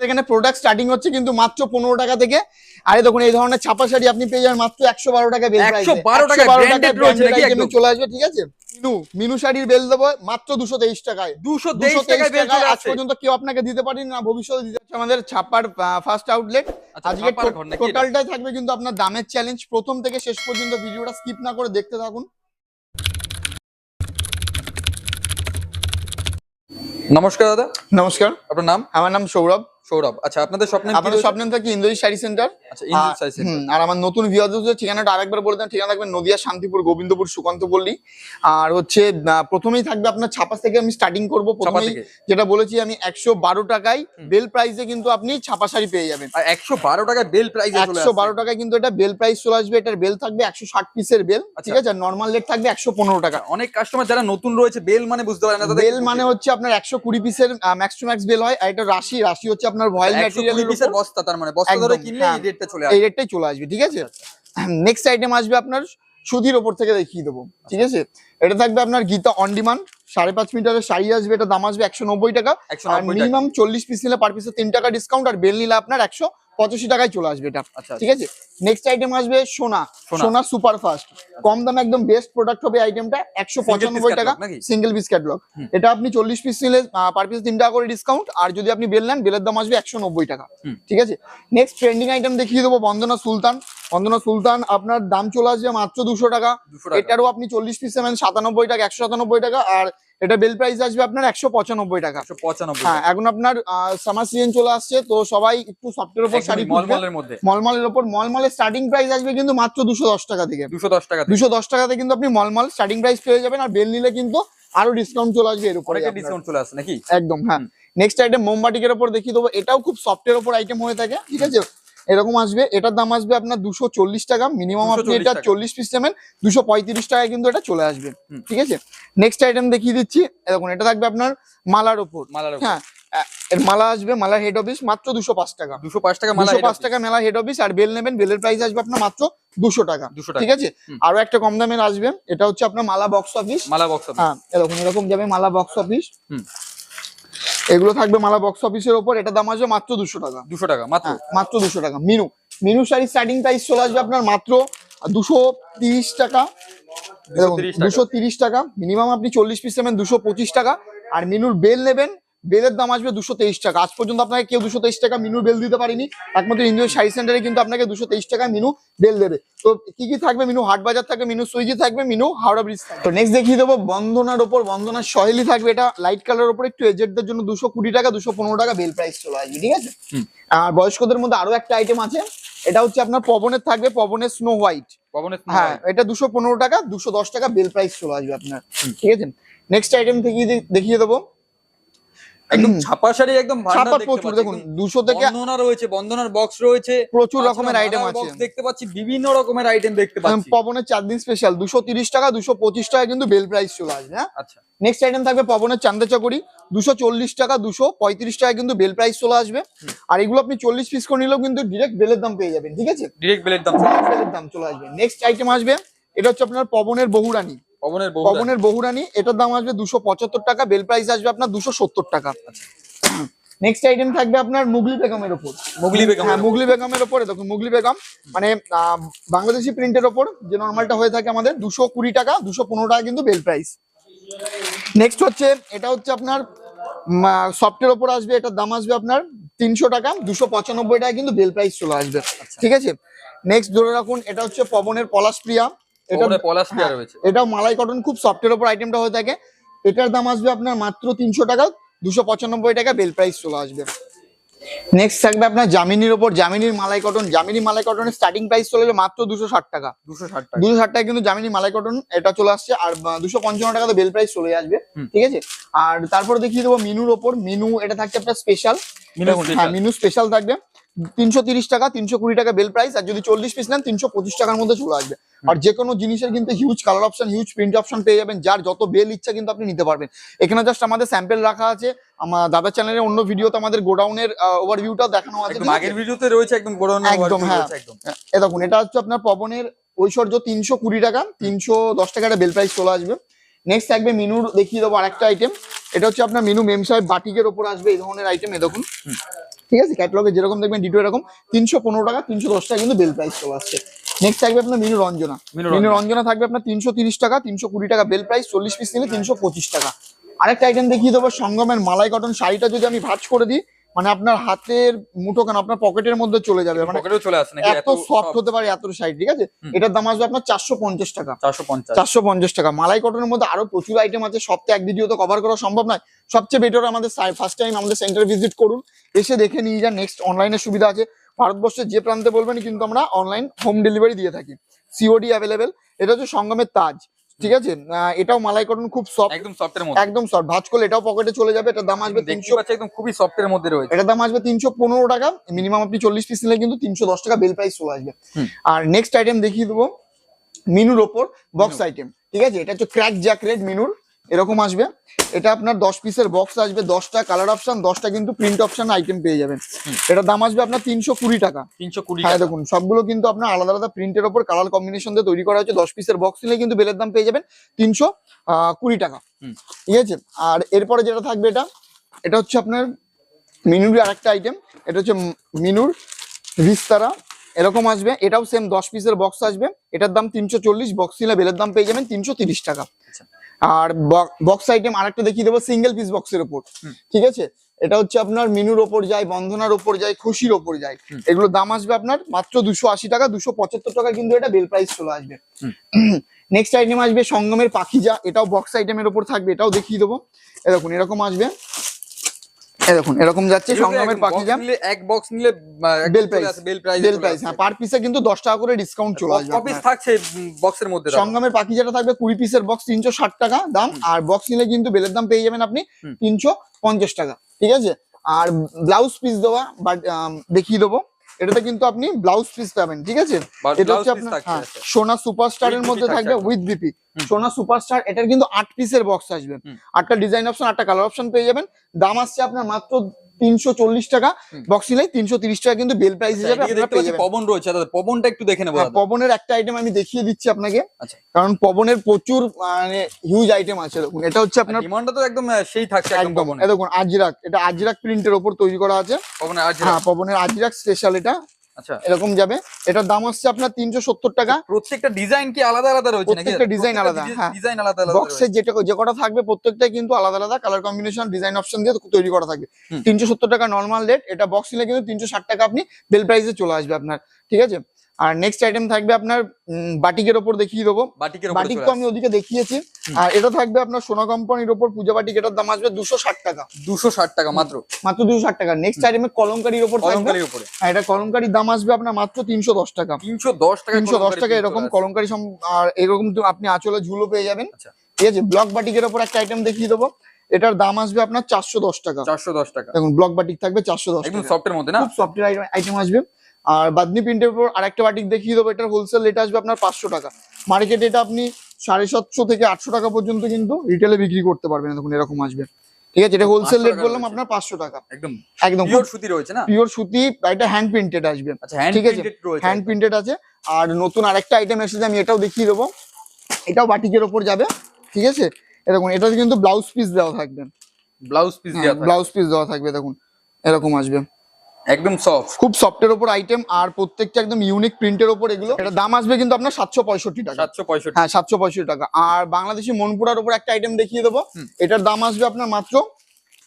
এখানে product starting হচ্ছে কিন্তু মাত্র পনেরো টাকা থেকে। আরে দেখুন এই ধরনের ছাপা শাড়ি আপনি পেয়ে যাবেন মাত্র একশো বারো টাকা বেল 112 টাকায় branded রয়েছে নাকি একদম? চলে আসবে ঠিক আছে? মিনু মিনু শাড়ির বেল দেবো মাত্র দুশো তেইশ টাকায়। দুশো দুশো তেইশ টাকায় আজ পর্যন্ত কেউ আপনাকে দিতে পারেনি না ভবিষ্যতে দিতে আমাদের ছাপার ফার্স্ট আউটলেট আচ্ছা, আজকে? টোটালটাই থাকবে কিন্তু আপনার দামের চ্যালেঞ্জ প্রথম থেকে শেষ পর্যন্ত ভিডিওটা স্কিপ না করে দেখতে থাকুন। নমস্কার দাদা। নমস্কার। আপনার নাম? আমার নাম সৌরভ। সৌরভ আচ্ছা আপনাদের ইন্দ্রজিৎ শাড়ি সেন্টার আচ্ছা ইঞ্জিন সাইজ হুম, আর আমার নতুন ভিউয়ারদের ঠিকানাটা আরেকবার বলে দেন। ঠিকানা থাকবে নদিয়া শান্তিপুর গোবিন্দপুর সুকান্ত পল্লী। আর হচ্ছে প্রথমেই থাকবে আপনার ছাপা থেকে আমি স্টার্টিং করব। প্রথমেই যেটা বলেছি আমি একশো বারো টাকায় বেল প্রাইসে কিন্তু আপনি ছাপা শাড়ি পেয়ে যাবেন। আর একশো বারো টাকায় বেল প্রাইস টাকায় কিন্তু এটা বেল প্রাইস চলে আসবে। এটার বেল থাকবে একশো ষাট পিসের বেল ঠিক আচ্ছা। আছে নর্মাল রেট থাকবে একশো পনেরো টাকা। অনেক কাস্টমার যারা নতুন রয়েছে বেল মানে বুঝতে পারে না বেল মানে হচ্ছে আপনার একশো কুড়ি পিসের ম্যাক্স টু ম্যাক্স বেল হয়। আর এটা রাশি রাশি হচ্ছে আপনার ভয়েল একশো কুড়ি পিসের বস্তা তার মানে বস্তা ধরে কিনলে হ্যাঁ। এই রেটটা চলে আসবে। এই রেটটাই চলে আসবে ঠিক আছে? নেক্সট আইটেম আসবে আপনার সুধীর ওপর থেকে দেখিয়ে দেবো? ঠিক আছে? এটা থাকবে আপনার গীতা অন ডিমান্ড সাড়ে পাঁচ মিটারের শাড়ি আসবে এটা দাম আসবে একশো নব্বই টাকা। আর মিনিমাম চল্লিশ পিস নিলে পার পিসে তিন টাকা ডিসকাউন্ট আর বেল নিলে আপনার একশো পঁচাশি টাকায় চলে আসবে এটা। আচ্ছা ঠিক আছে? নেক্সট আইটেম আসবে সোনা। সোনা। সোনা সুপার ফাস্ট কম দামে একদম বেস্ট প্রোডাক্ট হবে আইটেমটা একশো পঁচানব্বই টাকা। সিঙ্গেল পিস ক্যাটলগ এটা আপনি চল্লিশ পিস নিলে পার পিস তিন টাকা করে ডিসকাউন্ট আর যদি আপনি বেল নেন বেলের দাম আসবে একশো নব্বই টাকা। ঠিক আছে? নেক্সট ট্রেন্ডিং আইটেম দেখিয়ে দেবো বন্দনা সুলতান। বন্দনা সুলতান আপনার দাম চলে আসবে মাত্র দুশো টাকা। এটারও আপনি চল্লিশ পিস নেবেন সাতানব্বই টাকা একশো সাতানব্বই টাকা আর এটা বেল প্রাইস আসবে আপনার একশো পঁচানব্বই টাকা। হ্যাঁ এখন আপনার সামার সিজন চলে আসছে তো সবাই একটু সফটের উপর শাড়ি মলমলের মধ্যে। মলমলের ওপর মলমলের স্টার্টিং প্রাইস আসবে কিন্তু মাত্র দুশো দশ টাকা থেকে। দুশো দশ টাকা দুশো দশ টাকাতে কিন্তু আপনি মলমল স্টার্টিং প্রাইস পেয়ে যাবেন আর বেল নিলে কিন্তু আরও ডিসকাউন্ট চলে আসবে এর উপরে ডিসকাউন্ট চলে আসে নাকি? একদম হ্যাঁ। নেক্সট আইটেম মোমবাটিকের উপর দেখিয়ে দেবো। এটাও খুব সফটের উপর আইটেম হয়ে থাকে ঠিক আছে? এরকম আসবে। এটার দাম আসবে আপনার দুশো চল্লিশ টাকা। মিনিমাম আপনি এটা চল্লিশ পিস নেবেন দুশো পঁয়ত্রিশ টাকায় কিন্তু এটা চলে আসবে। ঠিক আছে? নেক্সট আইটেম দেখিয়ে দিচ্ছি। দেখুন এটা থাকবে আপনার মালার ওপর। মালার হ্যাঁ এর মালা আসবে মালার হেড অফিস মাত্র দুশো পাঁচ টাকা। দুশো পাঁচ টাকা দুশো পাঁচ টাকা মেলা হেড অফিস আর বেল নেবেন বেলের প্রাইস আসবে আপনার মাত্র দুশো টাকা। দুশো ঠিক আছে? আরও একটা কম দামের আসবে। এটা হচ্ছে আপনার মালা বক্স অফিস মালা বক্স হ্যাঁ এরকম এরকম যাবে মালা বক্স অফিস। এগুলো থাকবে মালা বক্স অফিসের ওপর এটা দাম আসবে মাত্র দুশো টাকা। দুশো টাকা মাত্র? হ্যাঁ মাত্র দুশো টাকা। মিনু মিনু শাড়ি স্টার্টিং প্রাইস চলে আসবে আপনার মাত্র দুশো তিরিশ টাকা। 230 টাকা। দুশো তিরিশ টাকা মিনিমাম আপনি চল্লিশ পিস নেবেন দুশো পঁচিশ টাকা। আর মিনুর বেল নেবেন বেলের দাম আসবে দুশো তেইশ টাকা। আজ পর্যন্ত আপনাকে কেউ দুশো তেইশ টাকা মিনু বেল দিতে পারেনি। একমাত্র ইন্ডিয়ান শাড়ি সেন্টারে কিন্তু আপনাকে দুশো তেইশ টাকা মিনু বেল দেবে। তো কি কি থাকবে? মিনু হাট বাজার থাকবে মিনু সুইগি থাকবে মিনু হাওড়া ব্রিজ থাকবে। তো নেক্সট দেখিয়ে দেবো বন্দনার ওপর। বন্দনার সহেলি থাকবে। এটা লাইট কালার ওপর একটু এজেন্টদের জন্য দুশো কুড়ি টাকা দুশো পনেরো টাকা বেল প্রাইস চলে আসবে ঠিক আছে? আর বয়স্কদের মধ্যে আরও একটা আইটেম আছে। এটা হচ্ছে আপনার পবনের থাকবে পবনের স্নো হোয়াইট পবনের হ্যাঁ এটা দুশো পনেরো টাকা দুশো দশ টাকা বেল প্রাইস চলে আসবে আপনার। ঠিক আছে? নেক্সট আইটেম থেকে দেখিয়ে দেবো। একদম ছাপা শাড়ি একদম ছাপা প্রচুর দেখুন দুশো থেকে রয়েছে বন্দনার বক্স রয়েছে প্রচুর রকমের আইটেম আছে। দেখতে পাচ্ছি বিভিন্ন রকমের আইটেম দেখতে পাচ্ছি। পবনের চার দিন স্পেশাল দুশো তিরিশ টাকা দুশো পঁচিশ টাকা কিন্তু বেল প্রাইস চলে আসবে হ্যাঁ? আচ্ছা। নেক্সট আইটেম থাকবে পবনের চান্দা চকরি দুশো চল্লিশ টাকা দুশো পঁয়ত্রিশ টাকা কিন্তু বেল প্রাইস চলে আসবে। আর এগুলো আপনি চল্লিশ পিস করে নিলেও কিন্তু ডিরেক্ট বেলের দাম পেয়ে যাবেন ঠিক আছে? ডিরেক্ট বেলের দাম বেলের দাম চলে আসবে। নেক্সট আইটেম আসবে এটা হচ্ছে আপনার পবনের বহুরানী। পবনের বহু পবনের বহুরানী এটার দাম আসবে দুশো পঁচাত্তর টাকা বেল প্রাইস আসবে আপনার দুশো সত্তর টাকা। আচ্ছা। নেক্সট আইটেম থাকবে আপনার মুগলি বেগমের ওপর। মুগলি বেগম হ্যাঁ মুগলি বেগমের ওপরে দেখুন মুগলি বেগম মানে বাংলাদেশি প্রিন্টের ওপর যে নর্মালটা হয়ে থাকে আমাদের দুশো কুড়ি টাকা দুশো পনেরো টাকা কিন্তু বেল প্রাইস নেক্সট হচ্ছে এটা হচ্ছে আপনার সফটের ওপর আসবে এটার দাম আসবে আপনার তিনশো টাকা দুশো পঁচানব্বই টাকা কিন্তু বেল প্রাইস চলে আসবে। ঠিক আছে? নেক্সট ধরে রাখুন এটা হচ্ছে পবনের পলাশ প্রিয়া। এটা পবনের পলাশ দেওয়া হ্যাঁ, রয়েছে। এটাও মালাই কটন খুব সফটের ওপর আইটেমটা হয়ে থাকে। এটার দাম আসবে আপনার মাত্র তিনশো টাকা দুশো পঁচানব্বই টাকা বেল প্রাইস চলে আসবে। নেক্সট থাকবে আপনার জামিনীর ওপর জামিনীর মালাই কটন জামিনী মালাই কটনের স্টার্টিং প্রাইস চলে যাবে মাত্র দুশো ষাট টাকা। দুশো ষাট টাকা। দুশো ষাট টাকা কিন্তু জামিনী মালাই কটন এটা চলে আসছে আর দুশো পঞ্চান্ন টাকাতে বেল প্রাইস চলে আসবে। ঠিক আছে? আর তারপরে দেখিয়ে দেবো মিনুর ওপর। মিনু এটা থাকছে আপনার স্পেশাল মিনু স্পেশাল থাকবে। তিনশো তিরিশ টাকা তিনশো কুড়ি টাকা বেল প্রাইস আর যদি চল্লিশ পিস নেন তিনশো পঁচিশ টাকার মধ্যে চলে আসবে। আর যে কোনো জিনিসের কিন্তু huge colour option huge print option পেয়ে যাবেন যার যত বেল ইচ্ছা কিন্তু আপনি নিতে পারবেন। এখানে জাস্ট আমাদের স্যাম্পেল রাখা আছে। আমার দাদা চ্যানেলের অন্য ভিডিওতে আমাদের গোডাউনের ওভারভিউটাও দেখানো আছে? আগের ভিডিওতে রয়েছে একদম গোডাউন একদম, হ্যাঁ। দেখুন এটা হচ্ছে আপনার পবনের ঐশ্বর্য তিনশো কুড়ি টাকা তিনশো দশ টাকা একটা বেল প্রাইস চলে আসবে। নেক্সট থাকবে মিনুর দেখিয়ে দেবো আরেকটা আইটেম এটা হচ্ছে আপনার মিনু মেম সাহেব বাটিকের ওপর আসবে এই ধরনের আইটেম এ দেখুন। ঠিক আছে? ক্যাটলগে যেরকম দেখবেন ডিটো এরকম তিনশো পনেরো টাকা তিনশো দশ টাকা কিন্তু বেল প্রাইস চলে আসছে। নেক্সট থাকবে আপনার মিনু রঞ্জনা। মিনু রঞ্জনা। রঞ্জনা থাকবে আপনার তিনশো তিরিশ টাকা তিনশো কুড়ি টাকা বেল প্রাইস চল্লিশ পিস নিলে তিনশো পঁচিশ টাকা। আরেকটা আইটেম দেখিয়ে দেবো সঙ্গমের মালাই কটন শাড়িটা যদি আমি ভাজ করে দিই মানে আপনার হাতের মুঠো কেন আপনার পকেটের মধ্যে চলে যাবে মানে চলে আসে নাকি? এত সফট হতে পারে এত সাইড ঠিক আছে? এটার দাম আসবে আপনার চারশো পঞ্চাশ টাকা। চারশো পঞ্চাশ। টাকা। মালাই কটনের মধ্যে আরও প্রচুর আইটেম আছে সপ্তাহে এক ভিডিও তো কভার করা সম্ভব নয়। সবচেয়ে বেটার আমাদের ফার্স্ট টাইম আমাদের সেন্টার ভিজিট করুন এসে দেখে নিয়ে যান নেক্সট অনলাইনে সুবিধা আছে। ভারতবর্ষের যে প্রান্তে বলবেন কিন্তু আমরা অনলাইন হোম ডেলিভারি দিয়ে থাকি। সিওডি অ্যাভেলেবেল এটা হচ্ছে সঙ্গমের তাজ। ঠিক আছে? এটাও মালাই কটন খুব সফট একদম সফটের মধ্যে। একদম সফট ভাজ করলে এটাও পকেটে চলে যাবে। এটা দাম আসবে তিনশো একদম খুবই সফটের মধ্যে রয়েছে। এটা দাম আসবে তিনশো পনেরো টাকা। মিনিমাম আপনি চল্লিশ পিস নিলে কিন্তু তিনশো দশ টাকা বেল প্রাইস চলে আসবে। আর নেক্সট আইটেম দেখিয়ে দেবো মিনুর ওপর বক্স আইটেম ঠিক আছে? এটা হচ্ছে ক্র্যাক জ্যাক রেড মিনুর। এরকম আসবে। এটা আপনার দশ পিসের বক্স আসবে দশটা কালার অপশন দশটা কিন্তু প্রিন্ট অপশন আইটেম পেয়ে যাবেন। এটার দাম আসবে আপনার তিনশো কুড়ি টাকা। তিনশো কুড়ি হ্যাঁ দেখুন সবগুলো কিন্তু আপনার আলাদা আলাদা প্রিন্টের ওপর কালার কম্বিনেশন দিয়ে তৈরি করা হচ্ছে দশ পিসের বক্স নিলে কিন্তু বেলের দাম পেয়ে যাবেন তিনশো কুড়ি টাকা। ঠিক আছে? আর এরপরে যেটা থাকবে এটা এটা হচ্ছে আপনার মিনুর আরেকটা আইটেম এটা হচ্ছে মিনুর রিস্তারা এরকম আসবে। এটাও সেম দশ পিসের বক্স আসবে। এটার দাম তিনশো চল্লিশ বক্স নিলে বেলের দাম পেয়ে যাবেন তিনশো তিরিশ টাকা। আর বক্স আইটেম আরেকটা দেখিয়ে দেবো সিঙ্গেল পিস বক্সের ওপর। ঠিক আছে? এটা হচ্ছে আপনার মিনুর ওপর যায় বন্ধনার ওপর যায় খুশির ওপর যায়। এগুলো এগুলোর দাম আসবে আপনার মাত্র দুশো আশি টাকা দুশো পঁচাত্তর টাকা কিন্তু এটা বেল প্রাইস চলে আসবে। নেক্সট আইটেম আসবে সঙ্গমের পাখিজা এটাও বক্স আইটেমের ওপর থাকবে এটাও দেখিয়ে দেবো। এরকম এরকম আসবে। দেখুন এরকম যাচ্ছে box পাখিজা নিলে এক বক্স নিলে Bell price, bell price bell price হ্যাঁ পার পিসে কিন্তু দশ টাকা করে ডিসকাউন্ট চলে আসবে অফিস থাকছে বক্সের মধ্যে। সঙ্গমের পাখি যেটা থাকবে কুড়ি পিসের বক্স তিনশো ষাট টাকা দাম। আর বক্স নিলে কিন্তু বেলের দাম পেয়ে যাবেন আপনি হুম। তিনশো পঞ্চাশ টাকা ঠিক আছে? আর ব্লাউজ পিস দেওয়া বাট দেখিয়ে দেবো। এটাতে কিন্তু আপনি ব্লাউজ পিস পাবেন ঠিক আছে? এটা হচ্ছে আপনার হ্যাঁ। সোনা সুপারস্টারের মধ্যে থাকবে উইথ বিপি। সোনা সুপারস্টার এটার কিন্তু আট পিসের বক্স আসবে। আটটা ডিজাইন অপশন আটটা কালার অপশন পেয়ে যাবেন। দাম আসছে আপনার মাত্র তিনশো চল্লিশ টাকা। হুম। বক্স নিলে তিনশো তিরিশ টাকা কিন্তু বেল প্রাইস আচ্ছা, হিসেবে পবন রয়েছে। পবনটা একটু দেখে নেব হ্যাঁ, পবনের একটা আইটেম আমি দেখিয়ে দিচ্ছি আপনাকে। আচ্ছা। কারণ পবনের প্রচুর মানে হিউজ আইটেম আছে দেখুন। এটা হচ্ছে আপনার ডিমান্ডটা তো একদম সেই থাকছে একদম দেখুন আজরাক এটা আজরাক প্রিন্টের ওপর তৈরি করা আছে। হ্যাঁ পবনের আজরাক স্পেশাল এটা। আচ্ছা। এরকম যাবে। এটার দাম হচ্ছে আপনার তিনশো সত্তর টাকা। প্রত্যেকটা ডিজাইন কি আলাদা আলাদা রয়েছে প্রত্যেকটা ডিজাইন আলাদা, হ্যাঁ। ডিজাইন আলাদা আলাদা বক্সে যেটা যে কটা থাকবে প্রত্যেকটাই কিন্তু আলাদা আলাদা। কালার কম্বিনেশন ডিজাইন অপশন দিয়ে তৈরি করা থাকবে। তিনশো সত্তর টাকা নর্মাল রেট এটা বক্স নিলে কিন্তু তিনশো ষাট টাকা আপনি বেল প্রাইসে চলে আসবে আপনার। ঠিক আছে? আর নেক্সট আইটেম থাকবে আপনার বাটিকের ওপর দেখিয়ে দেবো। বাটিকের বাটিক তো আমি ওদিকে দেখিয়েছি। আর এটা থাকবে আপনার সোনা কোম্পানির ওপর পূজা বাটিক এটার দাম আসবে দুশো ষাট টাকা। দুশো ষাট টাকা মাত্র। মাত্র দুশো ষাট টাকা। নেক্সট আইটেমে কলমকারির ওপর কলমকারির উপরে এটা কলমকারির দাম আসবে আপনার মাত্র তিনশো দশ টাকা। তিনশো দশ টাকা তিনশো দশ টাকা এরকম। কলমকারি আর এরকম তো আপনি আঁচলে ঝুলো পেয়ে যাবেন। আচ্ছা। ঠিক আছে ব্লক বাটিকের ওপর একটা আইটেম দেখিয়ে দেবো। এটার দাম আসবে আপনার চারশো দশ টাকা। চারশো দশ টাকা। দেখুন ব্লক বাটিক থাকবে চারশো দশ টাকা। সফটের মধ্যে না? সফটওয়্যার আইটেম আসবে। আর বাদনি প্রিন্টের উপর আরেকটা বাটিক দেখিয়ে দেবো এটার হোলসেল রেট আসবে আপনার পাঁচশো টাকা। মার্কেটে এটা আপনি সাড়ে সাতশো থেকে আটশো টাকা পর্যন্ত কিন্তু রিটেলে বিক্রি করতে পারবেন দেখুন এরকম আসবে। ঠিক আছে এটা হোলসেল রেট বললাম আপনার পাঁচশো টাকা। একদম একদম। পিওর সুতি রয়েছে না? পিওর সুতি এটা হ্যান্ড প্রিন্টেড আসবে। আচ্ছা ঠিক আছে, হ্যান্ড প্রিন্টেড আছে। আর নতুন আরেকটা আইটেম এসেছে আমি এটাও দেখিয়ে দেবো। এটাও বাটিকের ওপর যাবে। ঠিক আছে? এরকম এটাতে কিন্তু ব্লাউজ পিস দেওয়া থাকবে। ব্লাউজ পিস ব্লাউজ পিস দেওয়া থাকবে দেখুন। এরকম আসবে। একদম সফট খুব সফটের উপর আইটেম আর প্রত্যেকটা একদম ইউনিক প্রিন্টের উপর এগুলো। এটা দাম আসবে কিন্তু আপনার সাতশো পঁয়ষট্টি টাকা। সাতশো পঁয়ষট্টি। হ্যাঁ সাতশো পঁয়ষট্টি টাকা। আর বাংলাদেশী মনপুরার উপর একটা আইটেম দেখিয়ে দেবো। এটার দাম আসবে আপনার মাত্র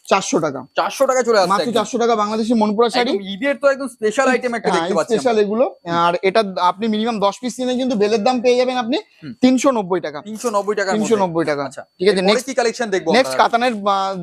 চারশো টাকা। চারশো টাকা চলে আসছে মাত্র চারশো টাকা বাংলাদেশি মনপুরা শাড়ি। ঈদের তো একদম স্পেশাল আইটেম একটা দেখতে পাচ্ছি স্পেশাল এগুলো। আর এটা আপনি মিনিমাম দশ পিস নিলে কিন্তু বেলের দাম পেয়ে যাবেন আপনি। তিনশো নব্বই টাকা। তিনশো নব্বই টাকা তিনশো নব্বই টাকা। আচ্ছা ঠিক আছে নেক্সট কি কালেকশন দেখব নেক্সট কাতানের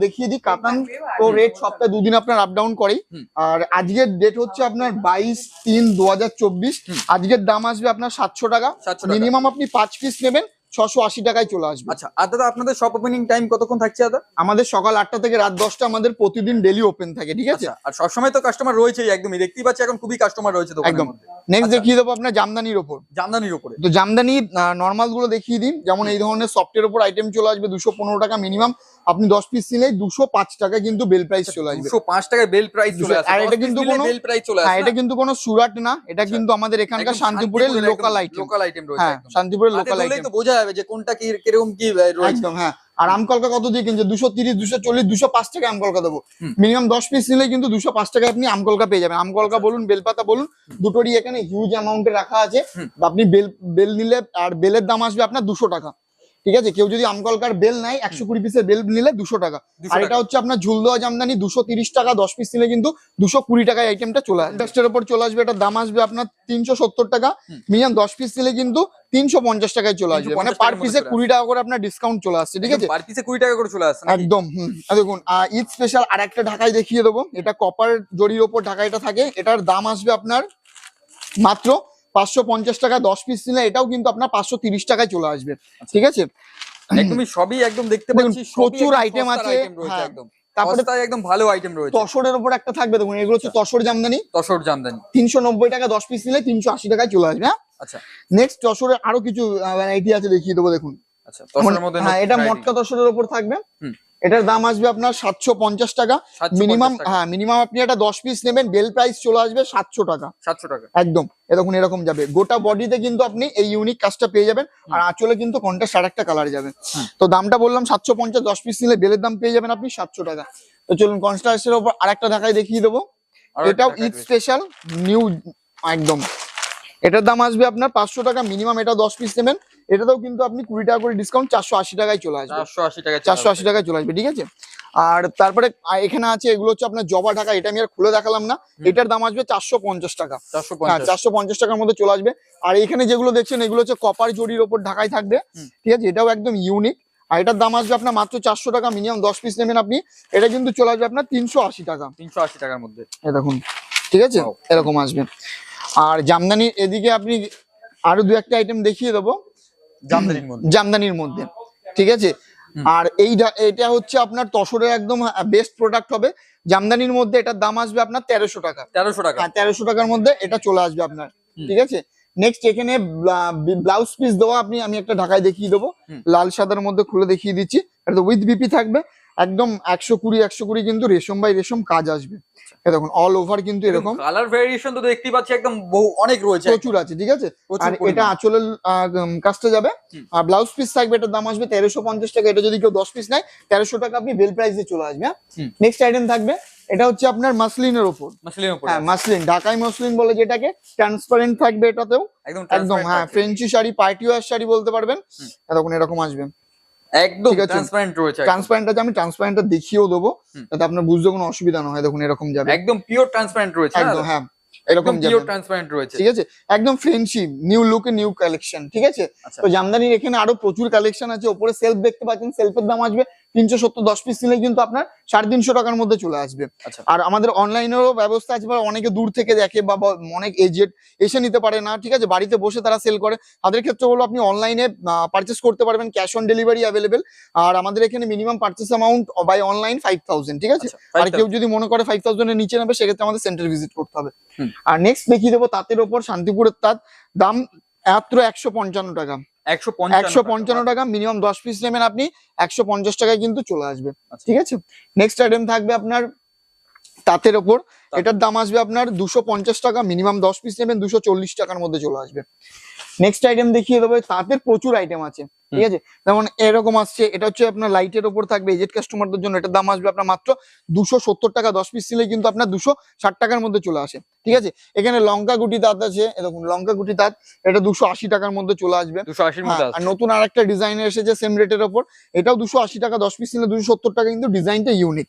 দেখিয়ে দিই। কাতান তো রেট সপ্তাহে দুদিন আপনার আপ ডাউন করেই। আর আজকের ডেট হচ্ছে আপনার বাইশ তিন দু হাজার চব্বিশ। হুম। আজকের দাম আসবে আপনার সাতশো 700 টাকা। মিনিমাম আপনি পাঁচ পিস নেবেন। ছশো আশি টাকায় চলে আসবে। আচ্ছা আর দাদা আপনাদের শপ ওপেনিং টাইম কতক্ষণ থাকছে দাদা? আমাদের সকাল আটটা থেকে রাত দশটা আমাদের প্রতিদিন ডেলি ওপেন থাকে ঠিক আছে? আচ্ছা আর সবসময় তো কাস্টমার রয়েছে একদমই। দেখতেই পাচ্ছি এখন খুবই কাস্টমার রয়েছে একদম। নেক্সট আচ্ছা। দেখিয়ে দেবো আপনার জামদানির ওপর। জামদানির উপরে। তো জামদানি নর্মালগুলো দেখিয়ে দিন যেমন এই ধরনের সফটের উপর আইটেম চলে আসবে দুশো পনেরো টাকা মিনিমাম আপনি দশ পিস নিলেই দুশো পাঁচ টাকা কিন্তু বেল প্রাইস চলে আসবে। দুশো পাঁচ টাকায় বেল প্রাইস চলে আসে। আর এটা কিন্তু কোনো- বেল প্রাইস চলে হ্যাঁ এটা কিন্তু কোনো সুরাট না। এটা কিন্তু আমাদের এখানকার শান্তিপুরের লোকাল আইটেম লোকাল আইটেম রয়েছে হ্যাঁ শান্তিপুরের লোকাল আইটেম তো বোঝা যাবে যে কোনটা কি কীরকম কি রয়েছে। একদম হ্যাঁ। আর আমকলকা কত দিয়ে কিনছে দুশো তিরিশ দুশো চল্লিশ দুশো পাঁচ টাকা আম আমকলকা দেবো। মিনিমাম দশ পিস নিলে কিন্তু দুশো পাঁচ টাকায় আপনি আমকলকা পেয়ে যাবেন। আমকলকা বলুন বেলপাতা বলুন দুটোরই এখানে হিউজ অ্যামাউন্টে রাখা আছে। আপনি বেল বেল নিলে আর বেলের দাম আসবে আপনার দুশো টাকা। ঠিক আছে? কেউ যদি আমকলকার বেল নেয় একশো কুড়ি পিসের বেল নিলে দুশো টাকা। আর এটা হচ্ছে আপনার ঝুল দেওয়া জামদানি দুশো তিরিশ টাকা দশ পিস নিলে কিন্তু দুশো কুড়ি টাকায় আইটেমটা চলে আসবে। ইন্ডাস্ট্রির ওপর চলে আসবে এটার দাম আসবে আপনার তিনশো সত্তর টাকা। মিনিমাম দশ পিস নিলে কিন্তু তিনশো পঞ্চাশ টাকায় চলে আসবে। মানে পার পিসে কুড়ি টাকা করে আপনার ডিসকাউন্ট চলে আসছে ঠিক আছে? পার পিসে কুড়ি টাকা করে চলে আসে নাকি? একদম দেখুন ঈদ স্পেশাল আর একটা ঢাকায় দেখিয়ে দেবো। এটা কপার জরির ওপর ঢাকাইটা থাকে। এটার দাম আসবে আপনার মাত্র পাঁচশো পঞ্চাশ টাকা দশ পিস নিলে এটাও কিন্তু আপনার পাঁচশো তিরিশ টাকায় চলে আসবে। ঠিক আছে? একদমই সবই একদম দেখতে পাচ্ছি প্রচুর সস্তার আছে, হ্যাঁ। একদম। তারপরে একদম ভালো আইটেম রয়েছে। তসরের একটা থাকবে দেখুন এগুলো হচ্ছে তসর জামদানি। তসর জামদানি। তিনশো নব্বই টাকা দশ পিস নিলে তিনশো আশি টাকায় চলে আসবে হ্যাঁ? আচ্ছা। নেক্সট তসরের আরও কিছু ভ্যারাইটি আছে দেখিয়ে দেবো দেখুন। আচ্ছা হ্যাঁ এটা। মটকা তসরের ওপর থাকবে। হুম। এটার দাম আসবে আপনার সাতশো পঞ্চাশ টাকা। মিনিমাম হ্যাঁ মিনিমাম আপনি একটা দশ পিস নেবেন বেল প্রাইস চলে আসবে সাতশো টাকা। সাতশো টাকা। একদম এরকম এরকম যাবে। গোটা বডিতে কিন্তু আপনি এই ইউনিক কাজটা পেয়ে যাবেন আর আঁচলে কিন্তু কন্ট্রাস্ট আর একটা কালার যাবে। তো দামটা বললাম সাতশো পঞ্চাশ দশ পিস নিলে বেলের দাম পেয়ে যাবেন আপনি সাতশো টাকা। তো চলুন কনস্ট্রাক্টের ওপর আরেকটা ঢাকায় দেখিয়ে দেবো। এটাও একটা ঈদ স্পেশাল নিউ একদম। এটার দাম আসবে আপনার পাঁচশো টাকা মিনিমাম এটা দশ পিস নেবেন। এটাতেও কিন্তু আপনি কুড়ি টাকা করে ডিসকাউন্ট চারশো আশি টাকায় চলে আসবে। চারশো আশি টাকা চারশো আশি টাকায় চলে আসবে ঠিক আছে? আর তারপরে এখানে আছে এগুলো হচ্ছে আপনার জবা ঢাকা এটা আমি আর খুলে দেখালাম না। এটার দাম আসবে চারশো পঞ্চাশ টাকা। চারশো হ্যাঁ পঞ্চাশ চারশো পঞ্চাশ টাকার মধ্যে চলে আসবে। আর এখানে যেগুলো দেখছেন এগুলো হচ্ছে কপার জরির ওপর ঢাকায় থাকবে ঠিক আছে? এটাও একদম ইউনিক আর এটার দাম আসবে আপনার মাত্র চারশো টাকা মিনিমাম দশ পিস নেবেন আপনি। এটা কিন্তু চলে আসবে আপনার তিনশো আশি টাকা। তিনশো আশি টাকার মধ্যে। দেখুন ঠিক আছে? এরকম আসবে। আর জামদানির এদিকে আপনি আরও দু একটা আইটেম দেখিয়ে দেবো। জামদানির মধ্যে। ঠিক আছে? আর এই এটা হচ্ছে আপনার তসরের একদম বেস্ট প্রোডাক্ট হবে। জামদানির মধ্যে এটার দাম আসবে আপনার তেরোশো টাকা। তেরোশো টাকা। হ্যাঁ তেরোশো টাকার মধ্যে এটা চলে আসবে আপনার। ঠিক আছে? নেক্সট এখানে ব্লাউজ পিস দেওয়া আপনি আমি একটা ঢাকায় দেখিয়ে দেবো। লাল সাদার মধ্যে খুলে দেখিয়ে দিচ্ছি। এটা উইথ বিপি থাকবে। একদম একশো কুড়ি একশো কুড়ি কিন্তু রেশম বাই রেশম কাজ আসবে। দেখুন অল ওভার কিন্তু এরকম কালার ভেরিয়েশন তো দেখতেই পাচ্ছি একদম বহু অনেক রয়েছে। প্রচুর আছে ঠিক আছে? আর এটা। আঁচলের কাজটা যাবে। আর ব্লাউজ পিস থাকবে এটার দাম আসবে তেরোশো পঞ্চাশ টাকা। এটা যদি কেউ দশ পিস নেয় তেরোশো টাকা আপনি বেল প্রাইসে চলে আসবে। নেক্সট আইটেম থাকবে এটা হচ্ছে আপনার মাসলিনের মাসলিনের হ্যাঁ মাসলিন ঢাকাই মসলিন বলে যেটাকে ট্রান্সপারেন্ট থাকবে এটাতেও। একদম একদম হ্যাঁ ফ্রেঞ্চি শাড়ি পার্টি ওয়ার শাড়ি বলতে পারবেন। এরকম এরকম আসবে। একদম ট্রান্সপারেন্ট রয়েছে ট্রান্সপারেন্ট আছে আমি ট্রান্সপারেন্টটা দেখিয়েও দেবো যাতে আপনার বুঝতে কোনো অসুবিধা না হয় দেখুন এরকম যাবে। একদম পিওর ট্রান্সপারেন্ট রয়েছে একদম হ্যাঁ একদম এরকম পিওর ট্রান্সপারেন্ট রয়েছে। ঠিক আছে? একদম friendship new look new collection ঠিক আছে? আচ্ছা। তো জামদানির এখানে আরও প্রচুর কালেকশন আছে ওপরে সেলফ দেখতে পাচ্ছেন সেলফের দাম আসবে তিনশো সত্তর দশ পিস নিলে কিন্তু আপনার সাড়ে তিনশো টাকার মধ্যে চলে আসবে। আচ্ছা। আর আমাদের অনলাইনেরও ব্যবস্থা আছে বা অনেকে দূর থেকে দেখে বা অনেক এজেড এসে নিতে পারে না ঠিক আছে? বাড়িতে বসে তারা সেল করে। তাদের ক্ষেত্রে হলো আপনি অনলাইনে পারচেস করতে পারবেন ক্যাশ অন ডেলিভারি অ্যাভেলেবেল আর আমাদের এখানে minimum purchase amount by online five thousand ঠিক আছে? আচ্ছা আর কেউ যদি মনে করে ফাইভ থাউজেন্ডের নিচে নেবে সেক্ষেত্রে আমাদের সেন্টার ভিজিট করতে হবে। আর নেক্সট দেখিয়ে দেবো তাঁতের ওপর শান্তিপুরের তাঁত। দাম মাত্র একশো পঞ্চান্ন টাকা। একশো পঞ্চান্ন টাকা। মিনিমাম দশ পিস নেবেন আপনি একশো পঞ্চাশ টাকায় কিন্তু চলে আসবে। আচ্ছা। ঠিক আছে? নেক্সট আইটেম থাকবে আপনার তাঁতের ওপর। এটার দাম আসবে আপনার দুশো পঞ্চাশ টাকা মিনিমাম দশ পিস নেবেন দুশো চল্লিশ টাকার মধ্যে চলে আসবে। নেক্সট আইটেম দেখিয়ে দেবো তাঁতের প্রচুর আইটেম আছে। ঠিক আছে? যেমন এরকম আসছে এটা হচ্ছে আপনার লাইটের ওপর থাকবে এজেড কাস্টমারদের জন্য এটার দাম আসবে আপনার মাত্র দুশো সত্তর টাকা দশ পিস নিলে কিন্তু আপনার দুশো ষাট টাকার মধ্যে চলে আসে ঠিক আছে? এখানে লঙ্কা গুটি তাঁত আছে এরকম লঙ্কা গুটি তাঁত এটা দুশো আশি টাকার মধ্যে চলে আসবে। হ্যাঁ, আর নতুন আর একটা ডিজাইনের এসেছে সেম রেটের ওপর এটাও দুশো আশি টাকা দশ পিস নিলে দুশো সত্তর টাকা কিন্তু ডিজাইনটা ইউনিক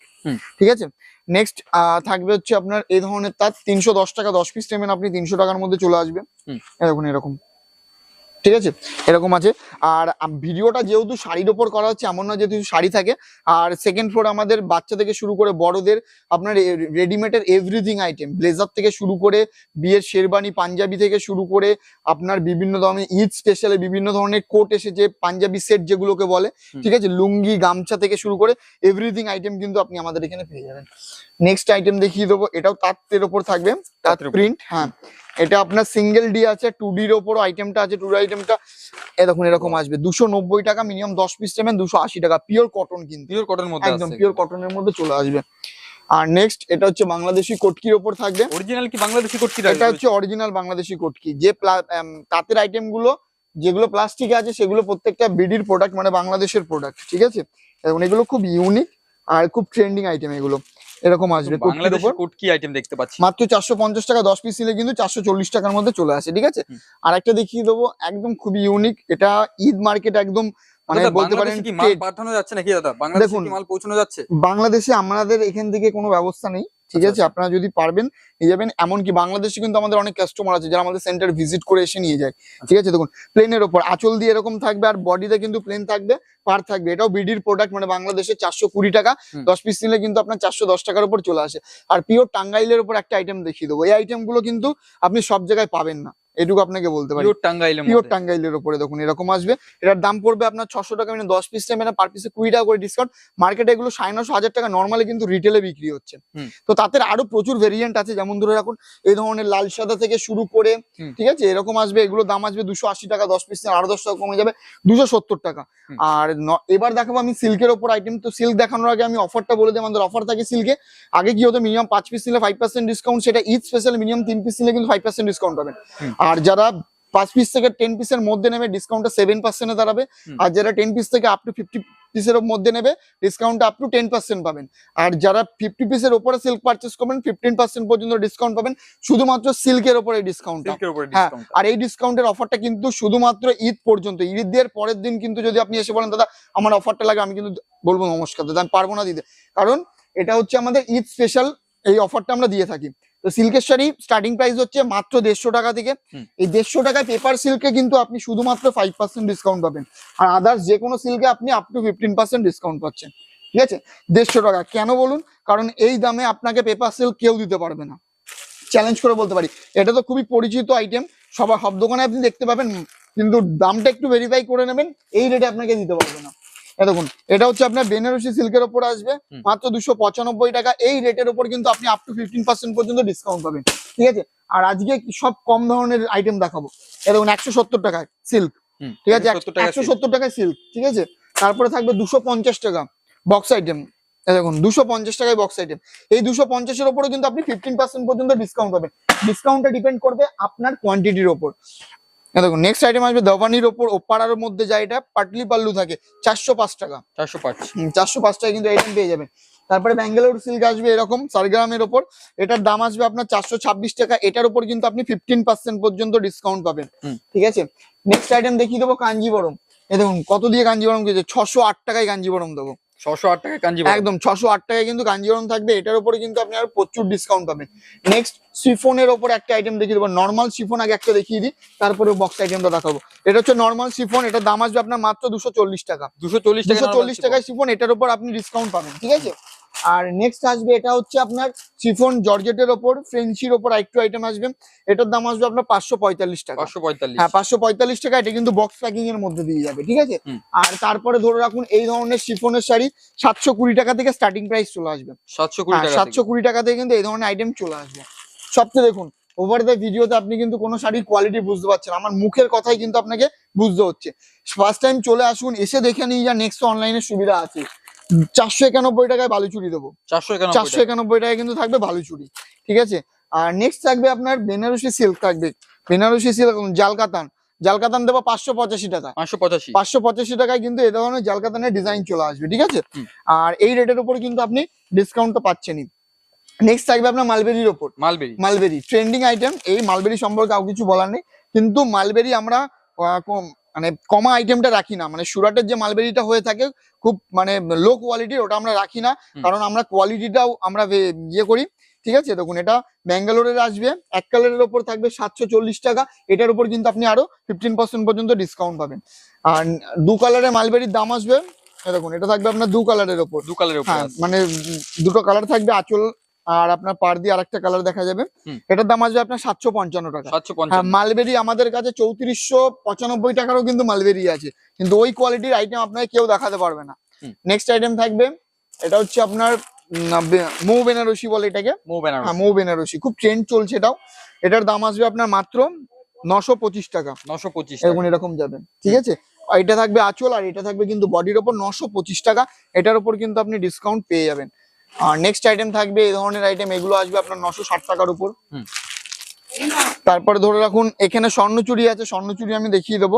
ঠিক আছে? নেক্সট থাকবে হচ্ছে আপনার এই ধরনের তার তিনশো দশ টাকা দশ পিস নেবেন আপনি তিনশো টাকার মধ্যে চলে আসবে। এরকম এরকম। ঠিক আছে? এরকম আছে। আর ভিডিওটা যেহেতু শাড়ির ওপর করা হচ্ছে এমন না যেহেতু শাড়ি থাকে। আর সেকেন্ড ফ্লোর আমাদের বাচ্চা থেকে শুরু করে বড়দের আপনার রেডিমেডের এভরিথিং আইটেম ব্লেজার থেকে শুরু করে বিয়ের শেরবানি পাঞ্জাবি থেকে শুরু করে আপনার বিভিন্ন ধরনের ঈদ স্পেশালে বিভিন্ন ধরনের কোট এসেছে পাঞ্জাবি সেট যেগুলোকে বলে। ঠিক আছে? লুঙ্গি গামছা থেকে শুরু করে এভরিথিং আইটেম কিন্তু আপনি আমাদের এখানে পেয়ে যাবেন। নেক্সট আইটেম দেখিয়ে দেবো। এটাও তাঁতের ওপর থাকবে। তাঁত প্রিন্ট হ্যাঁ। এটা আপনার সিঙ্গেল ডি আছে টু ডির ওপর আইটেমটা আছে টু আইটেমটা এ দেখুন এরকম আসবে। দুশো নব্বই টাকা মিনিমাম দশ পিস নেবেন দুশো আশি টাকা। পিওর কটন কিন্তু। পিওর কটন মধ্যে একদম পিওর কটনের মধ্যে চলে আসবে। আর নেক্সট এটা হচ্ছে বাংলাদেশি কটকির ওপর থাকবে। অরিজিনাল কি বাংলাদেশি করছি এটা হচ্ছে অরিজিনাল বাংলাদেশি কটকি। যে তাঁতের আইটেমগুলো যেগুলো প্লাস্টিকে আছে সেগুলো প্রত্যেকটা বিডির প্রোডাক্ট মানে বাংলাদেশের প্রোডাক্ট ঠিক আছে? এবং এগুলো খুব ইউনিক আর খুব ট্রেন্ডিং আইটেম এগুলো। এরকম আসবে কটকির বাংলাদেশি ওপর কোট কি আইটেম দেখতে পাচ্ছি। মাত্র চারশো পঞ্চাশ টাকা দশ পিস নিলে কিন্তু চারশো চল্লিশ টাকার মধ্যে চলে আসে ঠিক আছে। আর একটা দেখিয়ে দেবো একদম খুবই ইউনিক এটা ঈদ মার্কেট একদম মানে বলতে পারেন বাংলাদেশে কি মাল পাঠানো যাচ্ছে নাকি দাদা? বাংলাদেশে মাল পৌঁছানো যাচ্ছে? বাংলাদেশে আমাদের এখান থেকে কোনো ব্যবস্থা নেই। ঠিক আচ্ছা, আছে? আপনারা যদি পারবেন নিয়ে যাবেন। এমনকি বাংলাদেশে কিন্তু আমাদের অনেক কাস্টমার আছে যারা আমাদের সেন্টার ভিজিট করে এসে নিয়ে যায়। ঠিক আছে? দেখুন প্লেনের ওপর। আঁচল দিয়ে এরকম থাকবে আর বডিতে কিন্তু প্লেন থাকবে পার থাকবে। এটাও বিডির প্রোডাক্ট মানে বাংলাদেশে চারশো কুড়ি টাকা। দশ পিস নিলে কিন্তু আপনার চারশো দশ টাকার উপর চলে আসে। আর পিওর টাঙ্গাইলের উপর একটা আইটেম দেখিয়ে দেবো। এই আইটেমগুলো কিন্তু আপনি সব জায়গায় পাবেন না। এটুকু আপনাকে বলতে পারি। টাঙ্গাইলের পিওর টাঙ্গাইলের উপরে দেখুন এরকম আসবে। এটার দাম পড়বে আপনার ছশো টাকা মানে দশ পিস নেবেন পার পিসে কুড়ি টাকা করে ডিসকাউন্ট মার্কেটে এগুলো সাড়ে নশো হাজার টাকা নর্মালি কিন্তু রিটেলে বিক্রি হচ্ছে। তো তাদের আরও প্রচুর ভেরিয়েন্ট আছে যেমন ধরে রাখুন এই ধরনের লাল সাদা থেকে শুরু করে ঠিক আছে? এরকম আসবে এগুলো দাম আসবে দুশো আশি টাকা দশ পিস আরও দশ টাকা কমে যাবে দুশো সত্তর টাকা। আর এবার দেখাবো আমি সিল্কের ওপর আইটেম তো সিল্ক দেখানোর আগে আমি অফারটা বলে দিই আমাদের অফার থাকে সিল্কে আগে কি হতো মিনিমাম পাঁচ পিস নিলে ফাইভ পার্সেন্ট ডিসকাউন্ট সেটা ঈদ স্পেশাল মিনিমাম তিন পিস নিলে কিন্তু ফাইভ পার্সেন্ট ডিসকাউন্ট পাবেন। আর যারা পাঁচ পিস থেকে টেন পিসের মধ্যে নেবে ডিসকাউন্টটা সেভেন পার্সেন্টে দাঁড়াবে। আর যারা টেন পিস থেকে আপ টু ফিফটি পিসের মধ্যে নেবে ডিসকাউন্টটা আপ টু টেন পার্সেন্ট পাবেন। আর যারা ফিফটি পিসের ওপরে সিল্ক পারচেস করবেন ফিফটিন পার্সেন্ট পর্যন্ত ডিসকাউন্ট পাবেন শুধুমাত্র সিল্কের ওপরে ডিসকাউন্টটা সিল্কের হ্যাঁ, আর এই ডিসকাউন্টের অফারটা কিন্তু শুধুমাত্র ঈদ পর্যন্ত। ঈদের পরের দিন কিন্তু যদি আপনি এসে বলেন দাদা আমার অফারটা লাগে আমি কিন্তু বলব নমস্কার দাদা আমি পারব না দিতে। কারণ এটা হচ্ছে আমাদের ঈদ স্পেশাল এই অফারটা আমরা দিয়ে থাকি। তো সিল্কের শাড়ি স্টার্টিং প্রাইস হচ্ছে মাত্র দেড়শো টাকা থেকে। এই দেড়শো টাকায় পেপার সিল্কে কিন্তু আপনি শুধুমাত্র ফাইভ পার্সেন্ট ডিসকাউন্ট পাবেন। আর আদার্স যে কোনো সিল্কে আপনি up to fifteen percent discount পাচ্ছেন। ঠিক আছে? দেড়শো টাকা। কেন বলুন? কারণ এই দামে আপনাকে পেপার সিল্ক কেউ দিতে পারবে না। চ্যালেঞ্জ করে বলতে পারি। এটা তো খুবই পরিচিত আইটেম সবার সব দোকানে আপনি দেখতে পাবেন। কিন্তু দামটা একটু ভেরিফাই করে নেবেন। এই রেটে আপনাকে দিতে পারবে না। দেখুন এটা হচ্ছে আপনার বেনারসি সিল্কের ওপর আসবে। মাত্র দুশো পঁচানব্বই টাকা। এই রেটের ওপর কিন্তু আপনি আপ টু ফিফটিন পার্সেন্ট পর্যন্ত ডিসকাউন্ট পাবেন। ঠিক আছে? আর আজকে সব কম ধরনের আইটেম দেখাবো। দেখুন একশো সত্তর টাকায় সিল্ক ঠিক আছে? 170 একশো সত্তর টাকায় সিল্ক ঠিক আছে? তারপরে থাকবে দুশো পঞ্চাশ টাকা বক্স আইটেম দেখুন দুশো পঞ্চাশ টাকায় বক্স আইটেম এই দুশো পঞ্চাশের ওপরে কিন্তু আপনি ফিফটিন পার্সেন্ট পর্যন্ত ডিসকাউন্ট পাবেন। ডিসকাউন্টটা ডিপেন্ড করবে আপনার কোয়ান্টিটির ওপর। দেখুন নেক্সট আইটেম আসবে দবানির ওপর ওপাড়ার মধ্যে যা এটা পাটলি পাল্লু থাকে চারশো পাঁচ টাকা। চারশো পাঁচ। চারশো পাঁচ টাকা কিন্তু আইটেম পেয়ে যাবেন। তারপরে ব্যাঙ্গালোর সিল্ক আসবে এরকম সারগ্রামের ওপর। এটার দাম আসবে আপনার চারশো ছাব্বিশ টাকা। এটার উপর কিন্তু আপনি ফিফটিন পার্সেন্ট পর্যন্ত ডিসকাউন্ট পাবেন। ঠিক আছে? নেক্সট আইটেম দেখিয়ে দেবো কাঞ্জিবরম। এ দেখুন কত দিয়ে কাঞ্জিবরম কিনছে ছশো আট টাকায় কাঞ্জিবরম দেবো। ছশো আট টাকা কাঞ্জি একদম ছশো আট টাকায় কিন্তু কাঞ্জিবরম থাকবে। এটার উপরে কিন্তু আপনি আর প্রচুর ডিসকাউন্ট পাবেন। নেক্সট সিফোনের ওপর একটা আইটেম দেখিয়ে দেবো। নর্মাল সিফোন আগে একটা দেখিয়ে দিই তারপরে বক্স আইটেমটা দেখাবো। এটা হচ্ছে নর্মাল সিফোন দাম আসবে আপনার মাত্র দুশো চল্লিশ টাকা। দুশো চল্লিশ টাকা চল্লিশ টাকায় সিফোন এটার উপর আপনি ডিসকাউন্ট পাবেন ঠিক আছে? আর নেক্সট আসবে এটা হচ্ছে আপনার সিফোন জর্জেটের ওপর ফ্রেঞ্চির ওপর আরেকটু আইটেম আসবে। এটার দাম আসবে আপনার পাঁচশো পঁয়তাল্লিশ টাকা। পাঁচশো পঁয়তাল্লিশ। হ্যাঁ পাঁচশো পঁয়তাল্লিশ টাকা এটা কিন্তু বক্স প্যাকিং এর মধ্যে দিয়ে যাবে ঠিক আছে? আর তারপরে ধরে রাখুন এই ধরনের শিফনের শাড়ি সাতশো কুড়ি টাকা থেকে স্টার্টিং প্রাইস চলে আসবে। সাতশো কুড়ি টাকা সাতশো কুড়ি টাকা থেকে কিন্তু এই ধরনের আইটেম চলে আসবে। সবচেয়ে দেখুন ওভার দ্য ভিডিওতে আপনি কিন্তু কোনো শাড়ির কোয়ালিটি বুঝতে পারছেন আমার মুখের কথাই কিন্তু আপনাকে বুঝতে হচ্ছে। ফার্স্ট টাইম চলে আসুন এসে দেখে নিয়ে যা নেক্সট অনলাইনে সুবিধা আছে। চারশো একানব্বই টাকায় বালুচুরি দেবো। চারশো একানব্বই চারশো একানব্বই টাকায় কিন্তু থাকবে বালুচুরি ঠিক আছে? আর নেক্সট থাকবে আপনার বেনারসি সিল্ক থাকবে। বেনারসি সিল্ক জালকাতান। জালকাতান দেবো পাঁচশো পঁচাশি টাকা। পাঁচশো পঁচাশি। পাঁচশো পঁচাশি টাকায় কিন্তু এ ধরনের জালকাতানের ডিজাইন চলে আসবে ঠিক আছে? আর এই রেটের উপর কিন্তু আপনি ডিসকাউন্ট তো পাচ্ছেনই। নেক্সট থাকবে আপনার মালবেরির ওপর মালবেরি। মালবেরি। ট্রেন্ডিং আইটেম এই মালবেরি সম্পর্কে আর কিছু বলার নেই। কিন্তু মালবেরি আমরা মানে কমা আইটেমটা রাখি না। মানে সুরাটের যে মালবেরিটা হয়ে থাকে খুব মানে লো কোয়ালিটির ওটা আমরা রাখি না। কারণ আমরা কোয়ালিটিটাও আমরা ইয়ে করি। ঠিক আছে? দেখুন এটা ব্যাঙ্গালোরের আসবে। এক কালারের ওপর থাকবে সাতশো চল্লিশ টাকা। এটার উপর কিন্তু আপনি আরও ফিফটিন পার্সেন্ট পর্যন্ত ডিসকাউন্ট পাবেন। আর দু কালারের মালবেরির দাম আসবে। দেখুন এটা থাকবে আপনার দু কালারের ওপর। দু কালারের উপরে হ্যাঁ মানে দুটো কালার থাকবে আঁচল আর আপনার পার দিয়ে আরেকটা কালার দেখা যাবে। এটার দাম আসবে আপনার সাতশো পঞ্চান্ন টাকা। হ্যাঁ মালবেরি আমাদের কাছে চৌত্রিশশো পঁচানব্বই টাকারও কিন্তু মালবেরি আছে। কিন্তু ওই কোয়ালিটির আইটেম আপনাকে কেউ দেখাতে পারবে না। নেক্সট আইটেম থাকবে এটা হচ্ছে আপনার মৌ বেনারসি বলে এটাকে। মৌ বেনারস। হ্যাঁ মৌ বেনারসি। খুব ট্রেন্ড চলছে এটাও। এটার দাম আসবে আপনার মাত্র নশো পঁচিশ টাকা। নশো পঁচিশ এরকম এরকম যাবে। ঠিক আছে? আর এটা থাকবে আঁচল আর এটা থাকবে কিন্তু বডির ওপর নশো পঁচিশ টাকা। এটার উপর কিন্তু আপনি ডিসকাউন্ট পেয়ে যাবেন। আর নেক্সট আইটেম থাকবে এই ধরনের আইটেম এগুলো আসবে আপনার নশো ষাট টাকার উপর। তারপরে ধরে রাখুন এখানে স্বর্ণচুরি আছে স্বর্ণচুরি আমি দেখিয়ে দেবো।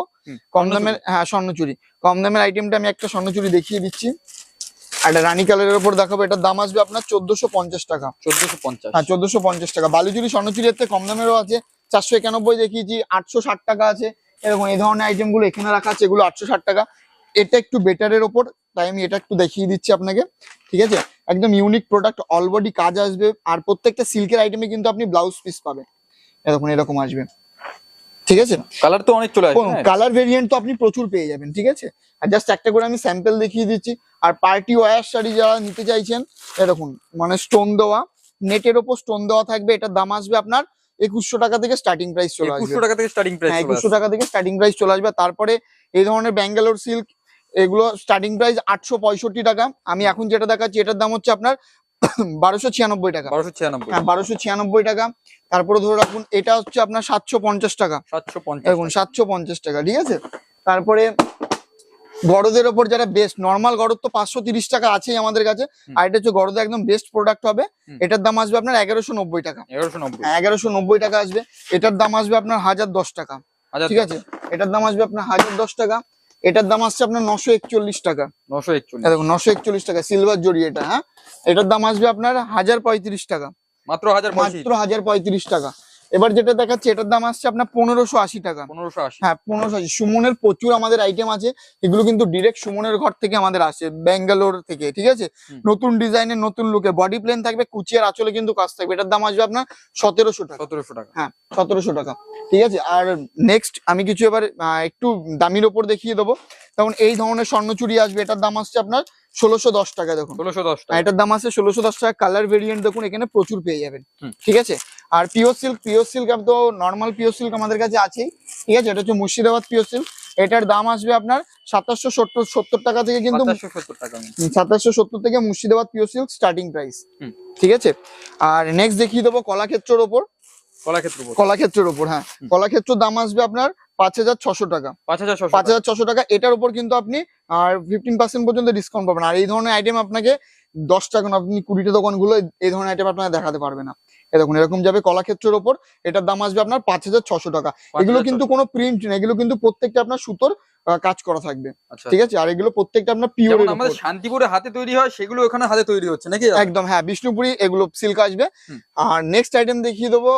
কম দামের হ্যাঁ স্বর্ণচুরি। কম দামের আইটেমটা আমি একটা স্বর্ণচুরি দেখিয়ে দিচ্ছি। এটা রানী কালারের উপর দেখাবো এটার দাম আসবে আপনার চোদ্দশো পঞ্চাশ টাকা। চোদ্দশো পঞ্চাশ। হ্যাঁ চোদ্দশো পঞ্চাশ টাকা। বালুচুরি স্বর্ণচুরি এর কম দামেরও আছে। চারশো একানব্বই দেখিয়েছি আটশো ষাট টাকা আছে। এরকম এই ধরনের আইটেমগুলো এখানে রাখা আছে এগুলো আটশো ষাট টাকা। এটা একটু বেটারের ওপর তাই আমি এটা একটু দেখিয়ে দিচ্ছি আপনাকে ঠিক আছে? একদম ইউনিক প্রোডাক্ট অলবডি কাজ আসবে আর প্রত্যেকটা সিল্কের আইটেমে কিন্তু আপনি ব্লাউজ পিস পাবেন। এরকম এরকম আসবে। ঠিক আছে? কালার তো অনেক চলে আসবে হ্যাঁ। কালার ভেরিয়েন্ট তো আপনি প্রচুর পেয়ে যাবেন ঠিক আছে? আর জাস্ট একটা করে আমি স্যাম্পল দেখিয়ে দিচ্ছি। আর পার্টি ওয়ার শাড়ি যারা নিতে চাইছেন এরকম মানে স্টোন দেওয়া নেটের ওপর স্টোন দেওয়া থাকবে এটার দাম আসবে আপনার একুশশো টাকা থেকে স্টার্টিং প্রাইস চলে আসবে। একুশশো টাকা থেকে স্টার্টিং প্রাইস হ্যাঁ একুশশো টাকা থেকে স্টার্টিং প্রাইস চলে আসবে। তারপরে এই ধরনের ব্যাঙ্গালোর সিল্ক এগুলো স্টার্টিং প্রাইস আটশো পঁয়ষট্টি টাকা। আমি এখন যেটা দেখাচ্ছি এটার দাম হচ্ছে আপনার বারোশো ছিয়ানব্বই টাকা। বারোশো ছিয়ানব্বই হ্যাঁ বারোশো ছিয়ানব্বই টাকা। তারপরে ধরে রাখুন এটা হচ্ছে আপনার সাতশো পঞ্চাশ টাকা। সাতশো পঞ্চাশ দেখুন সাতশো পঞ্চাশ টাকা ঠিক আছে? তারপরে গড়দের ওপর যারা বেস্ট নর্মাল গড়দ তো পাঁচশো তিরিশ টাকা আছেই আমাদের কাছে। আর এটা হচ্ছে গড়দে একদম বেস্ট প্রোডাক্ট হবে। এটার দাম আসবে আপনার এগারোশো নব্বই টাকা। এগারোশো নব্বই। হ্যাঁ এগারোশো নব্বই টাকা আসবে। এটার দাম আসবে আপনার হাজার দশ টাকা। ঠিক আছে? এটার দাম আসবে আপনার হাজার দশ টাকা। এটার দাম আসছে আপনার নশো একচল্লিশ টাকা। নশো একচল্লিশ। দেখুন নশো একচল্লিশ টাকা সিলভার জড়ি এটা হ্যাঁ? এটার দাম আসবে আপনার হাজার পঁয়ত্রিশ টাকা। মাত্র হাজার মাত্র হাজার পঁয়ত্রিশ টাকা। এবার যেটা দেখাচ্ছে এটার দাম আসছে আপনার পনেরোশো আশি টাকা। পনেরোশো আশি। হ্যাঁ পনেরোশো আশি। সুমনের প্রচুর আমাদের আইটেম আছে এগুলো কিন্তু ডিরেক্ট সুমনের ঘর থেকে আমাদের আসে ব্যাঙ্গালোর থেকে ঠিক আছে? নতুন ডিজাইনের নতুন লুকে বডি প্লেন থাকবে কুচিয়ার আঁচলে কিন্তু কাজ থাকবে। এটার দাম আসবে আপনার সতেরোশো টাকা। সতেরোশো টাকা। হ্যাঁ সতেরোশো টাকা ঠিক আছে? আর নেক্সট আমি কিছু এবার একটু দামির ওপর দেখিয়ে দেবো। তখন এই ধরনের স্বর্ণচুরি আসবে এটার দাম আসছে আপনার ষোলোশো দশ টাকা দেখুন। ষোলোশো দশ টাকা। এটার দাম আছে ষোলোশো দশ টাকা। কালার ভেরিয়েন্ট দেখুন এখানে প্রচুর পেয়ে যাবেন ঠিক আছে? আর পিওর সিল্ক পিওর সিল্ক তো নর্মাল পিওর সিল্ক আমাদের কাছে আছেই ঠিক আছে? এটা হচ্ছে মুর্শিদাবাদ পিওর সিল্ক এটার দাম আসবে আপনার সাতাশশো সত্তর সত্তর টাকা থেকে কিন্তু সাতাশশো সত্তর থেকে Murshidabad pure silk starting price ঠিক আছে? আর নেক্সট দেখিয়ে দেবো কলাক্ষেত্রের ওপর। কলাক্ষেত্র কলাক্ষেত্রের ওপর হ্যাঁ। কলাক্ষেত্রের দাম আসবে আপনার পাঁচ হাজার ছশো টাকা। পাঁচ হাজার ছশো পাঁচ হাজার ছশো টাকা এটার উপর কিন্তু আপনি আর ফিফটিন পার্সেন্ট পর্যন্ত ডিসকাউন্ট পাবেন। আর এই ধরনের আইটেম আপনাকে দশ টাকা আপনি কুড়িটা দোকানগুলো এই ধরনের আইটেম আপনাকে দেখাতে পারবে না। এ দেখুন এরকম যাবে কলাক্ষেত্রের ওপর এটার দাম আসবে আপনার পাঁচ হাজার ছশো টাকা। এগুলো কিন্তু কোনো প্রিন্ট না এগুলো কিন্তু প্রত্যেকটা আপনার সুতোর কাজ করা থাকবে। আচ্ছা। ঠিক আছে? আর এগুলো প্রত্যেকটা আপনার পিওর আমাদের শান্তিপুরে হাতে তৈরি হয় সেগুলো ওখানে হাতে তৈরি হচ্ছে নাকি একদম হ্যাঁ বিষ্ণুপুরি এগুলো সিল্ক আসবে। আর নেক্সট আইটেম দেখিয়ে দেবো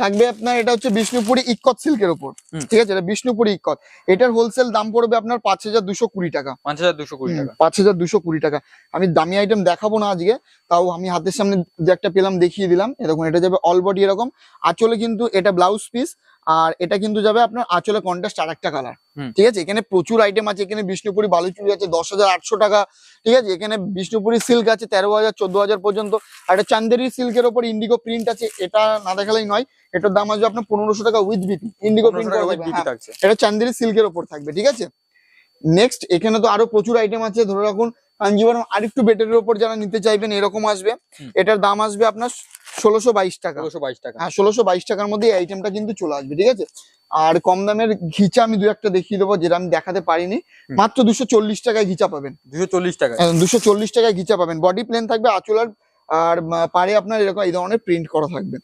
থাকবে আপনার এটা হচ্ছে বিষ্ণুপুরি ইকত সিল্কের উপর ঠিক আছে? এটা বিষ্ণুপুরি ইকত এটার হোলসেল দাম পড়বে আপনার পাঁচ হাজার দুশো কুড়ি টাকা। পাঁচ হাজার দুশো কুড়ি টাকা। পাঁচ হাজার দুশো কুড়ি টাকা। আমি দামি আইটেম দেখাবো না আজকে তাও আমি হাতের সামনে যে একটা পেলাম দেখিয়ে দিলাম। এরকম এটা যাবে অল বডি এরকম। আচলে কিন্তু এটা ব্লাউজ পিস আর এটা কিন্তু যাবে আপনার আঁচলে কন্ট্রাস্ট আর একটা কালার ঠিক আছে? এখানে প্রচুর আইটেম আছে। এখানে বিষ্ণুপুরি বালুচুরি আছে দশ হাজার আটশো টাকা। ঠিক আছে? এখানে বিষ্ণুপুরি সিল্ক আছে তেরো হাজার চোদ্দ হাজার পর্যন্ত। আর একটা চান্দেরি সিল্কের ওপর ইন্ডিগো প্রিন্ট আছে। এটা না দেখালেই নয় এটার দাম আসবে আপনার পনেরোশো টাকা উইথ বিপি ইন্ডিগো প্রিন্ট এটা চান্দেরি সিল্কের ওপর থাকবে ঠিক আছে? নেক্সট এখানে তো আরও প্রচুর আইটেম আছে ধরে রাখুন কাঞ্জিবরম আরেকটু বেটারের ওপর যারা নিতে চাইবেন এরকম আসবে। এটার দাম আসবে আপনার ষোলোশো বাইশ টাকা। ষোলোশো বাইশ টাকা। হ্যাঁ ষোলোশো বাইশ টাকার মধ্যে এই আইটেমটা কিন্তু চলে আসবে ঠিক আছে? আর কম দামের ঘিচা আমি দু একটা দেখিয়ে দেবো যেটা আমি দেখাতে পারিনি। মাত্র দুশো চল্লিশ টাকায় ঘিচা পাবেন। দুশো চল্লিশ টাকা দুশো চল্লিশ টাকায় ঘিচা পাবেন। বডি প্লেন থাকবে আঁচলার আর পাড়ে আপনার এরকম এই ধরনের প্রিন্ট করা থাকবে।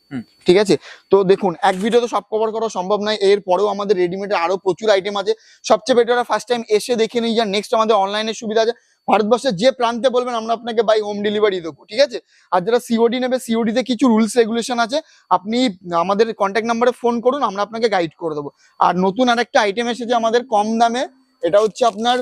ঠিক আছে? তো দেখুন এক ভিডিও তো সব কভার করা সম্ভব নয়। এর পরেও আমাদের রেডিমেডের আরও প্রচুর আইটেম আছে। সবচেয়ে বেটার ফার্স্ট টাইম এসে দেখে নিই যান নেক্সট আমাদের অনলাইনের সুবিধা আছে। ভারতবর্ষের যে প্রান্তে বলবেন আমরা আপনাকে বাই হোম ডেলিভারি দেবো ঠিক আছে? আর যারা সিওডি নেবে সিওডি তে কিছু রুলস রেগুলেশন আছে আপনি আমাদের কন্ট্যাক্ট নাম্বারে ফোন করুন আমরা আপনাকে গাইড করে দেবো। আর নতুন আরেকটা আইটেম এসেছে আমাদের কম দামে এটা হচ্ছে আপনার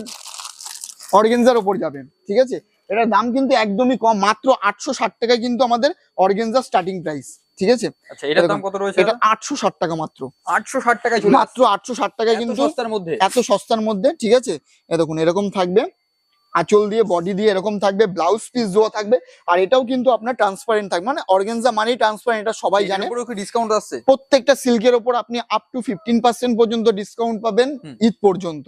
অর্গেনজার ওপর যাবে ঠিক আছে? এটার দাম কিন্তু একদমই কম মাত্র আটশো ষাট টাকায় কিন্তু আমাদের অর্গেনজার স্টার্টিং প্রাইস ঠিক আছে? আচ্ছা এটার দাম কত রয়েছে? এটা আটশো ষাট টাকা মাত্র। আটশো ষাট টাকায় চলে মাত্র আটশো ষাট টাকায় এত কিন্তু সস্তার মধ্যে? এত সস্তার মধ্যে ঠিক আছে? এ দেখুন এরকম থাকবে। আঁচল দিয়ে বডি দিয়ে এরকম থাকবে ব্লাউজ পিস দেওয়া থাকবে আর এটাও কিন্তু আপনার ট্রান্সপারেন্ট থাকবে। মানে অর্গেনজা মানেই ট্রান্সপারেন্ট এটা সবাই জানে। ডিসকাউন্ট আসছে? প্রত্যেকটা সিল্কের ওপর আপনি আপ টু ফিফটিন পার্সেন্ট পর্যন্ত ডিসকাউন্ট পাবেন ঈদ পর্যন্ত।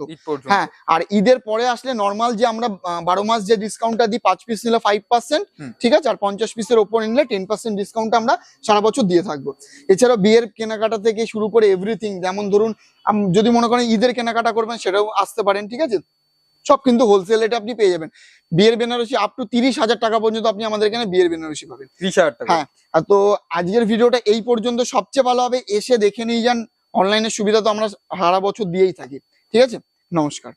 হ্যাঁ আর ঈদের পরে আসলে নর্মাল যে আমরা বারো মাস যে ডিসকাউন্টটা দিই পাঁচ পিস নিলে ফাইভ পার্সেন্ট ঠিক আছে? আর পঞ্চাশ পিসের ওপর নিলে টেন পার্সেন্ট ডিসকাউন্ট আমরা সারা বছর দিয়ে থাকব। এছাড়া বিয়ের কেনাকাটা থেকে শুরু করে এভরিথিং যেমন ধরুন যদি মনে করেন ঈদের কেনাকাটা করবেন সেটাও আসতে পারেন ঠিক আছে? সব কিন্তু হোলসেল রেটে আপনি পেয়ে যাবেন। বিয়ের বেনারসি আপ টু তিরিশ হাজার টাকা পর্যন্ত আপনি আমাদের এখানে বিয়ের বেনারসি পাবেন। ত্রিশ হাজার টাকা। হ্যাঁ। তো আজকের ভিডিওটা এই পর্যন্ত। সবচেয়ে ভালো হবে এসে দেখে নিয়ে যান। অনলাইনের সুবিধা তো আমরা সারা বছর দিয়েই থাকি। ঠিক আছে? নমস্কার।